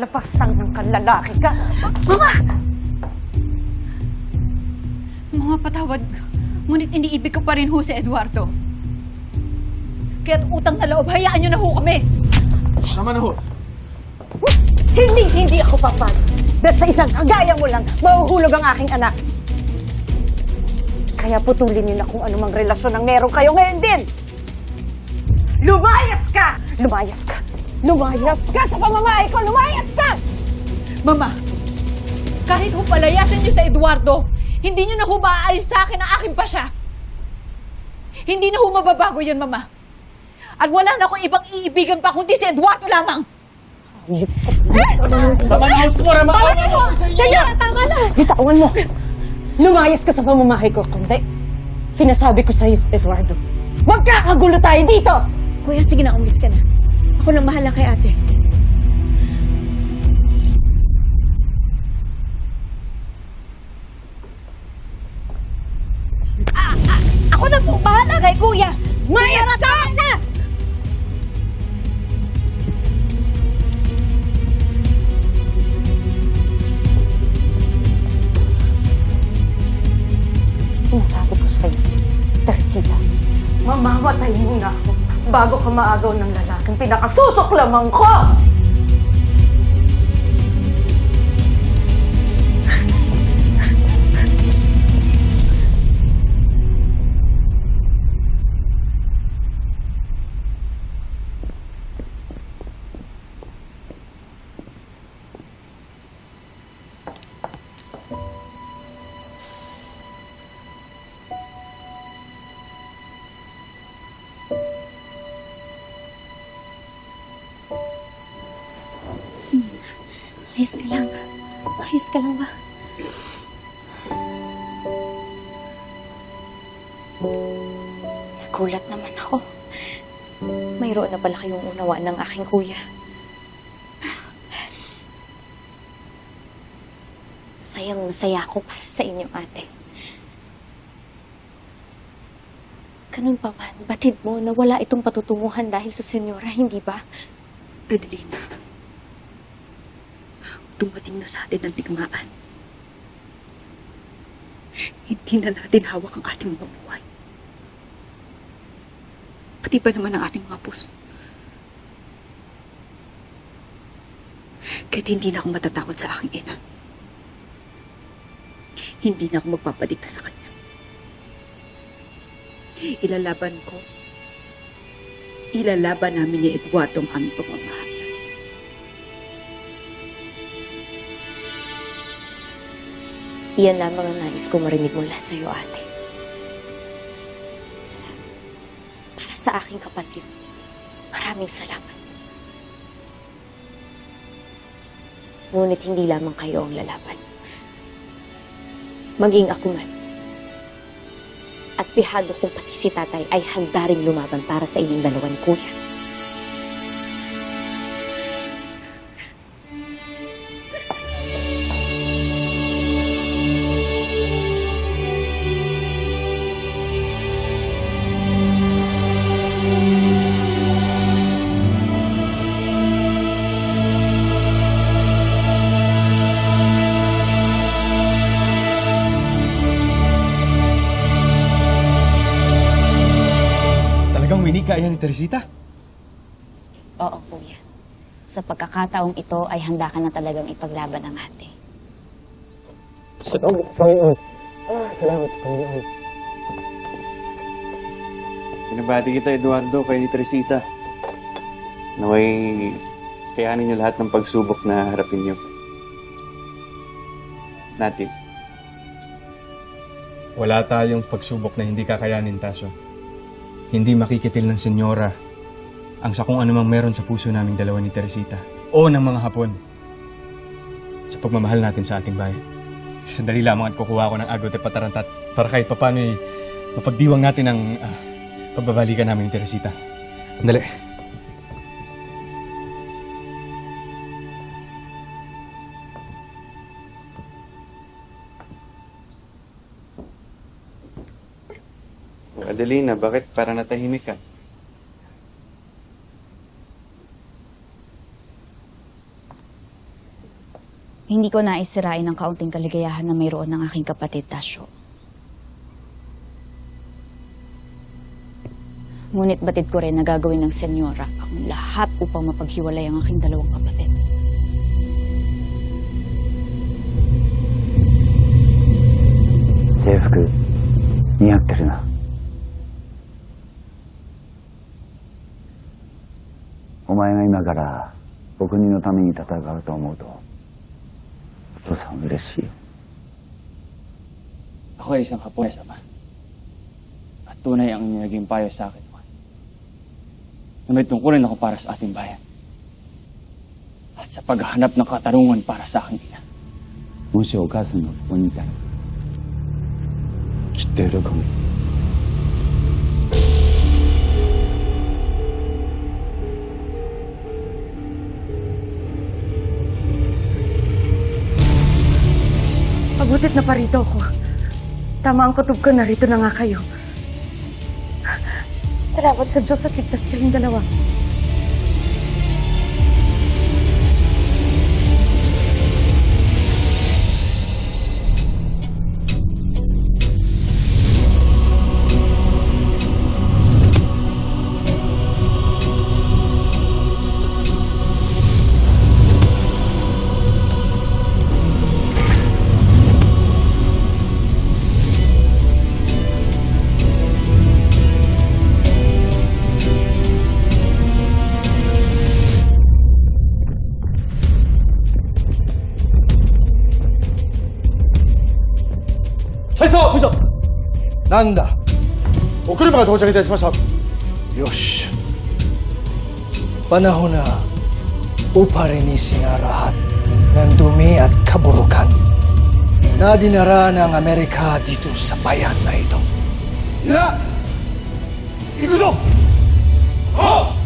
Lapastang ng kalalaki ka. Mama! Mga patawad ko. Ngunit iniibig ko pa rin ho si Eduardo. Kaya't utang na loob, hayaan niyo na ho kami. Tama na ho. Hindi, hindi ako papayag. Dahil sa isang kagaya mo lang, mahuhulog ang aking anak. Kaya putulin niyo na kung anumang relasyon ang meron kayo ngayon din. Lumayas ka! Lumayas ka! Lumayas ka sa pamamahay ko! Lumayas ka! Mama, kahit ho palayasin niyo sa Eduardo, hindi niyo na ho maaalis sa akin ang aking pasya. Hindi na ho mababago yun, Mama. At wala na akong ibang iibigan pa kundi si Eduardo lamang. Tama na ho, Senora! Tama na ho! Senyor, tama na! Bitawan mo! Lumayas ka sa pamamahay ko, kundi sinasabi ko sa'yo, Eduardo, magkakagulo tayo dito! Kuya, sige na, umis ka na. Ako nang bahala kay ate. Ako na po bahala kay kuya! Mayas ka! na! Sinasabi ko sa'yo, Teresita, mamamatay muna ako bago ka maagaw ng lalaking pinakasusok lamang ko! Ayos ka lang. Ayos ka lang ba? Nagulat naman ako. Mayroon na pala kayong unawa ng aking kuya. Masayang masaya ako para sa inyo, ate. Ganun pa man, batid mo na wala itong patutunguhan dahil sa senyora, hindi ba? Adelina, dumating na sa atin ang digmaan. Hindi na natin hawak ang ating mga buhay. Pati ba naman ang ating mga puso? Kahit hindi na ako matatakot sa aking ina. Hindi na ako magpapaligta sa kanya. Ilalaban ko. Ilalaban namin ni Eduardo ang aming pagmamahal. Iyan lamang ang nais ko marinig mula sa iyo, ate. Salamat. Para sa aking kapatid, maraming salamat. Ngunit hindi lamang kayo ang lalaban. Maging ako man. At pihado kong pati si tatay ay handa rin lumaban para sa inyong dalawan, kuya. Talagang winig ka yan ni Teresita? Oo, kuya. Sa pagkakataong ito ay handa ka na talagang ipaglaban ang ate. Salamat, Panginoon. Ah, salamat, Panginoon. Pinabati kita, Eduardo, kay Teresita. Naway, kayanin niyo lahat ng pagsubok na harapin niyo. Natin. Wala tayong pagsubok na hindi kakayanin, Tasyo. Hindi makikitil ng senyora ang sa kung anumang meron sa puso naming dalawa ni Teresita o ng mga Hapon sa pagmamahal natin sa ating bayan. Sandali lamang at kukuha ko ng agaw de patarantat para kahit papano ay mapagdiwang natin ang ah, pagbabalikan namin ni Teresita. Andali. Adelina, bakit para natahimik ka? Hindi ko naisirain ang kaunting kaligayahan na mayroon ng aking kapatid, Tasyo. Ngunit batid ko rin na gagawin ng senyora ang lahat upang mapaghiwalay ang aking dalawang kapatid. Ako ay isang Hapones, Ama. At tunay ang inyong naging payo sa akin, Juan. Na may tungkulin ako para sa ating bayan. At sa paghahanap ng katarungan para sa aking ina. もしお母さんがここにいたらきっと喜ぶ Mabutit na parito ako. Tama ang kutob ko, narito na nga kayo. Salamat sa Diyos at ligtas kayong dalawa. 隊長嘘なんだお車が到着いたしましたよしパナホナオパレニシアラハなんとみあかぼろかん na dinara ng Amerika dito sa bayan na ito. Ina! Ikuso! Oh!